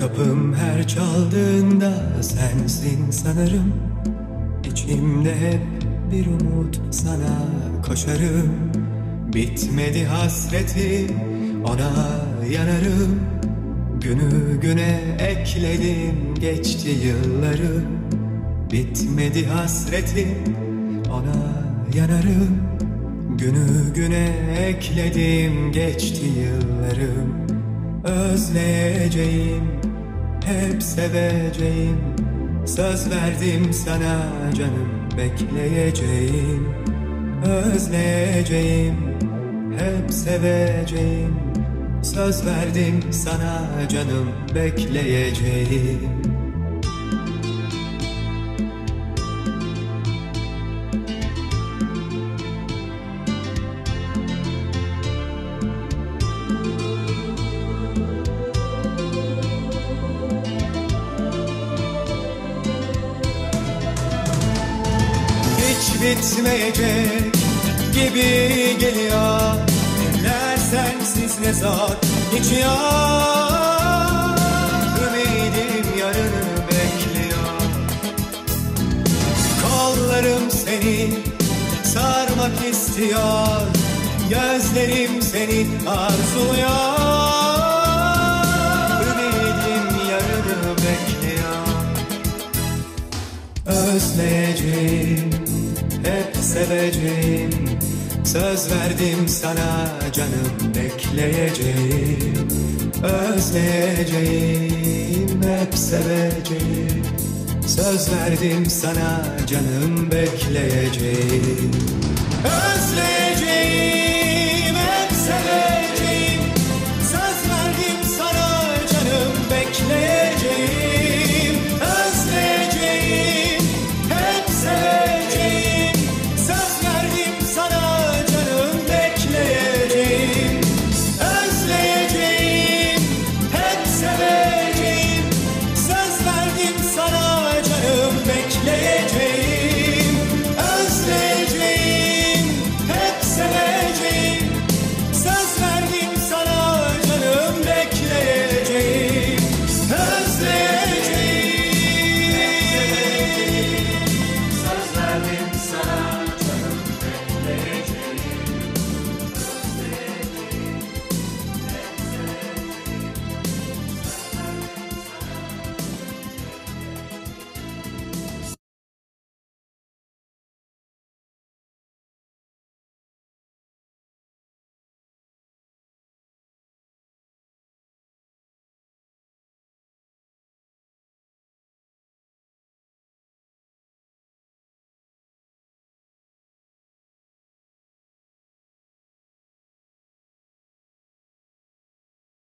Kapım her çaldığında sensin sanırım. İçimde hep bir umut sana koşarım. Bitmedi hasreti ona yanarım. Günü güne ekledim geçti yılları. Bitmedi hasreti ona yanarım. Günü güne ekledim geçti yıllarım. Özleyeceğim, hep seveceğim. Söz verdim sana canım bekleyeceğim. Özleyeceğim, hep seveceğim. Söz verdim sana canım bekleyeceğim bitmeyecek gibi geliyor. Ne sensiz ne zor geçiyor. Ümidim yarını bekliyor. Kollarım seni sarmak istiyor. Gözlerim seni arzuluyor. Ümidim yarını bekliyor. Özleyeceğim, hep seveceğim. Söz verdim sana canım bekleyeceğim. Özleyeceğim, hep seveceğim. Söz verdim sana canım bekleyeceğim. Özleyeceğim